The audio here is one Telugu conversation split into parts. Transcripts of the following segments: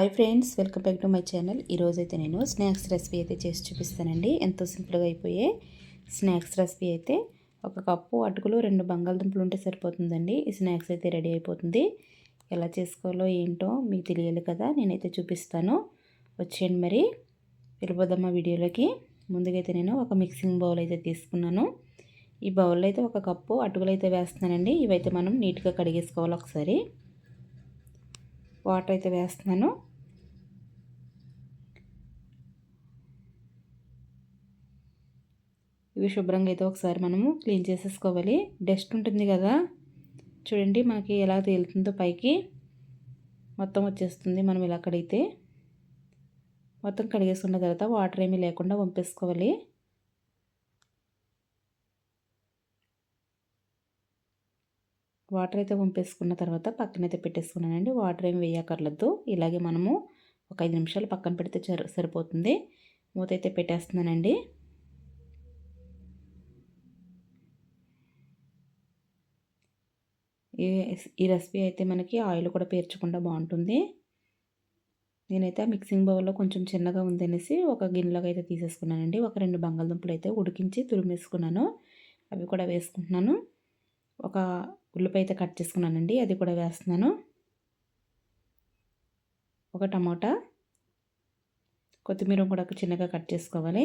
Hi friends welcome back to my channel. ఈరోజైతే నేను స్నాక్స్ రెసిపీ అయితే చేసి చూపిస్తానండి. ఎంతో సింపుల్గా అయిపోయే స్నాక్స్ రెసిపీ అయితే. ఒక కప్పు అటుకులు రెండు బంగాళదుంపలు ఉంటే సరిపోతుందండి. ఈ స్నాక్స్ అయితే రెడీ అయిపోతుంది. ఎలా చేసుకోవాలో ఏంటో మీకు తెలియాలి కదా నేనైతే చూపిస్తాను. వచ్చేయండి మరి. వెళ్ళిపోదామా వీడియోలోకి. ముందుగైతే నేను ఒక మిక్సింగ్ బౌల్ అయితే తీసుకున్నాను. ఈ బౌల్లో అయితే ఒక కప్పు అటుకులు అయితే వేస్తున్నానండి. ఇవైతే మనం నీట్గా కడిగేసుకోవాలి ఒకసారి. వాటర్ అయితే వేస్తున్నాను. ఇవి శుభ్రంగా అయితే ఒకసారి మనము క్లీన్ చేసేసుకోవాలి. డస్ట్ ఉంటుంది కదా. చూడండి మనకి ఎలా తేలుతుందో పైకి. మొత్తం వచ్చేస్తుంది మనం ఇలా కడిగితే. మొత్తం కడిగేసుకున్న తర్వాత వాటర్ ఏమీ లేకుండా పంపేసుకోవాలి వాటర్ అయితే పంపేసుకున్న తర్వాత పక్కనైతే పెట్టేసుకున్నానండి. వాటర్ ఏమి వేయకర్లేదు ఇలాగే మనము ఒక ఐదు నిమిషాలు పక్కన పెడితే సరిపోతుంది. మూత అయితే పెట్టేస్తున్నానండి. ఈ రెసిపీ అయితే మనకి ఆయిల్ కూడా పేర్చకుండా బాగుంటుంది. నేనైతే మిక్సింగ్ బౌల్లో కొంచెం చిన్నగా ఉందనేసి ఒక గిన్నెలోకి అయితే తీసేసుకున్నానండి. ఒక రెండు బంగాళదుంపలు అయితే ఉడికించి తురిమేసుకున్నాను. అవి కూడా వేసుకుంటున్నాను. ఒక ఉల్లిపాయ అయితే కట్ చేసుకున్నానండి. అది కూడా వేస్తున్నాను. ఒక టమాటా కొత్తిమీర కూడా చిన్నగా కట్ చేసుకోవాలి.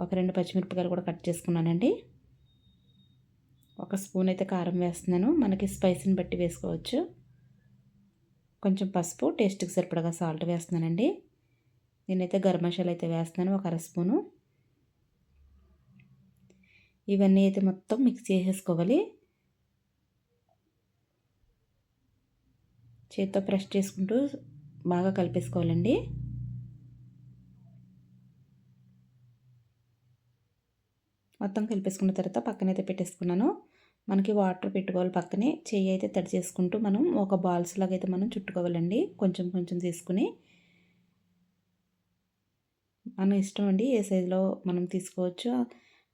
ఒక రెండు పచ్చిమిరపకాయలు కూడా కట్ చేసుకున్నానండి. ఒక స్పూన్ అయితే కారం వేస్తున్నాను. మనకి స్పైసీని బట్టి వేసుకోవచ్చు. కొంచెం పసుపు టేస్ట్కి సరిపడగా సాల్ట్ వేస్తున్నానండి. నేనైతే గరం మసాలా అయితే వేస్తున్నాను ఒక అర స్పూను. ఇవన్నీ అయితే మొత్తం మిక్స్ చేసేసుకోవాలి. చేత్తో ప్రెస్ చేసుకుంటూ బాగా కలిపేసుకోవాలండి. మొత్తం కలిపేసుకున్న తర్వాత పక్కనైతే పెట్టేసుకున్నాను. మనకి వాటర్ పెట్టుకోవాలి పక్కనే. చెయ్యి అయితే తడి చేసుకుంటూ మనం ఒక బాల్స్ లాగా అయితే మనం చుట్టుకోవాలండి. కొంచెం కొంచెం తీసుకుని. మన ఇష్టం అండి ఏ సైజులో మనం తీసుకోవచ్చు.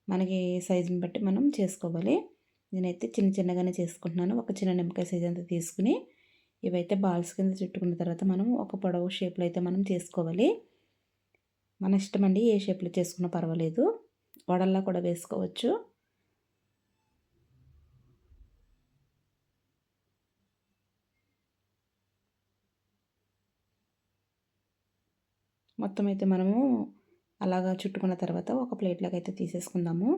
మనకి సైజుని బట్టి మనం చేసుకోవాలి. నేనైతే చిన్న చిన్నగానే చేసుకుంటున్నాను. ఒక చిన్న నిమ్మకాయ సైజ్ అంతా తీసుకుని ఇవైతే బాల్స్ కింద చుట్టుకున్న తర్వాత మనం ఒక పొడవు షేప్లో అయితే మనం చేసుకోవాలి. మన ఇష్టం అండి ఏ షేప్లో చేసుకున్నా పర్వాలేదు. వడల్లా కూడా వేసుకోవచ్చు. మొత్తం అయితే మనము అలాగా చుట్టుకున్న తర్వాత ఒక ప్లేట్లోకి అయితే తీసేసుకుందాము.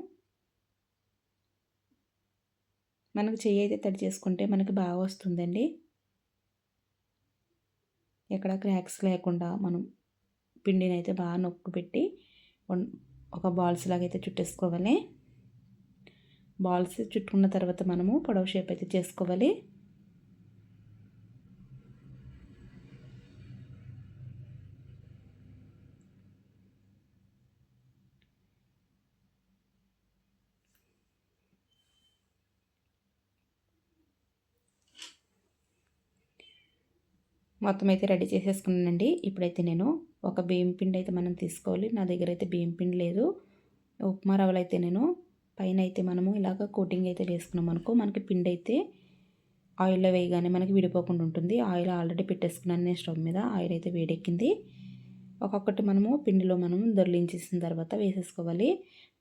మనకు చెయ్యి అయితే తడి చేసుకుంటే మనకి బాగా వస్తుందండి. ఎక్కడ క్రాక్స్ లేకుండా మనం పిండిని అయితే బాగా నొక్కు పెట్టి ఒక బాల్స్ లాగా అయితే చుట్టేసుకోవాలి. బాల్స్ చుట్టుకున్న తర్వాత మనము పొడవు షేప్ అయితే చేసుకోవాలి. మొత్తం అయితే రెడీ చేసేసుకున్నానండి. ఇప్పుడైతే నేను ఒక బియ్యం పిండి అయితే మనం తీసుకోవాలి. నా దగ్గర అయితే బియ్యం పిండి లేదు. ఉప్మా రవ్వలు అయితే నేను పైన అయితే మనము ఇలాగ కోటింగ్ అయితే వేసుకున్నాం అనుకో మనకి పిండి అయితే ఆయిల్లో వేయగానే మనకి విడిపోకుండా ఉంటుంది. ఆయిల్ ఆల్రెడీ పెట్టేసుకున్నాను నేను స్టవ్ మీద. ఆయిల్ అయితే వేడెక్కింది. ఒక్కొక్కటి మనము పిండిలో మనం దొర్లించేసిన తర్వాత వేసేసుకోవాలి.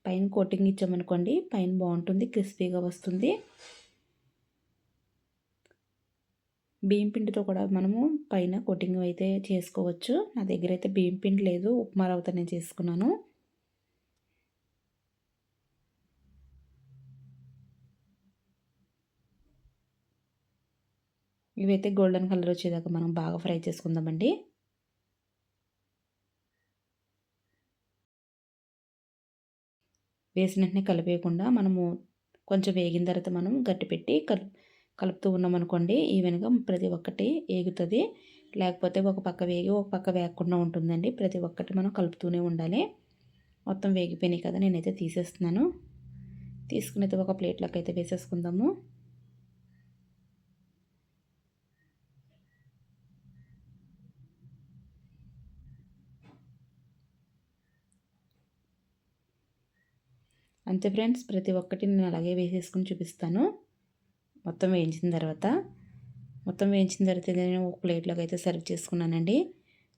పైన కోటింగ్ ఇచ్చామనుకోండి పైన బాగుంటుంది క్రిస్పీగా వస్తుంది. బియ్యం పిండితో కూడా మనము పైన కోటింగ్ అయితే చేసుకోవచ్చు. నా దగ్గర అయితే బియ్యం పిండి లేదు ఉప్మా రవ్వతో నేను చేసుకున్నాను. ఇవైతే గోల్డెన్ కలర్ వచ్చేదాకా మనం బాగా ఫ్రై చేసుకుందామండి. వేసిన వెంటనే కలిపేయకుండా మనము కొంచెం వేగిన తర్వాత మనం గట్టి పెట్టి కలుపుతూ ఉన్నామనుకోండి ఈవెన్గా ప్రతి ఒక్కటి ఏగుతుంది. లేకపోతే ఒక పక్క వేగి ఒక పక్క వేగకుండా ఉంటుందండి. ప్రతి ఒక్కటి మనం కలుపుతూనే ఉండాలి. మొత్తం వేగిపోయినాయి కదా నేనైతే తీసేస్తున్నాను. తీసుకుని అయితే ఒక ప్లేట్లోకి అయితే వేసేసుకుందాము. అంతే ఫ్రెండ్స్ ప్రతి ఒక్కటి నేను అలాగే వేసేసుకుని చూపిస్తాను. మొత్తం వేయించిన తర్వాత మొత్తం వేయించిన తర్వాత నేను ఒక ప్లేట్లోకి అయితే సర్వ్ చేసుకున్నానండి.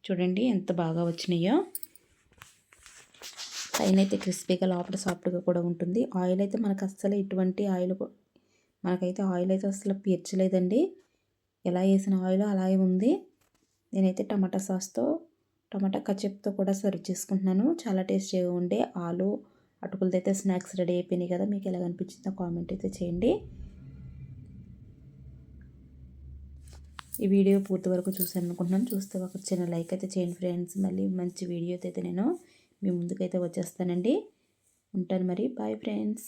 చూడండి ఎంత బాగా వచ్చినాయో. పైన అయితే క్రిస్పీగా లోపల సాఫ్ట్గా కూడా ఉంటుంది. ఆయిల్ అయితే మనకు అస్సలు ఎటువంటి ఆయిల్ మనకైతే ఆయిల్ అయితే అసలు పీర్చలేదండి. ఎలా వేసిన ఆయిల్ అలాగే ఉంది. నేనైతే టమాటా సాస్తో టమాటా కచప్తో కూడా సర్వ్ చేసుకుంటున్నాను. చాలా టేస్టీగా ఉండే. ఆలు అటుకులతో అయితే స్నాక్స్ రెడీ అయిపోయినాయి కదా మీకు ఎలా అనిపించిందో కామెంట్ అయితే చేయండి. ఈ వీడియో పూర్తి వరకు చూసాను అనుకుంటున్నాను చూస్తే ఒక చిన్న లైక్ అయితే చేయండి ఫ్రెండ్స్. మళ్ళీ మంచి వీడియోతో అయితే నేను మీ ముందుకైతే వచ్చేస్తానండి. ఉంటాను మరి. Bye friends.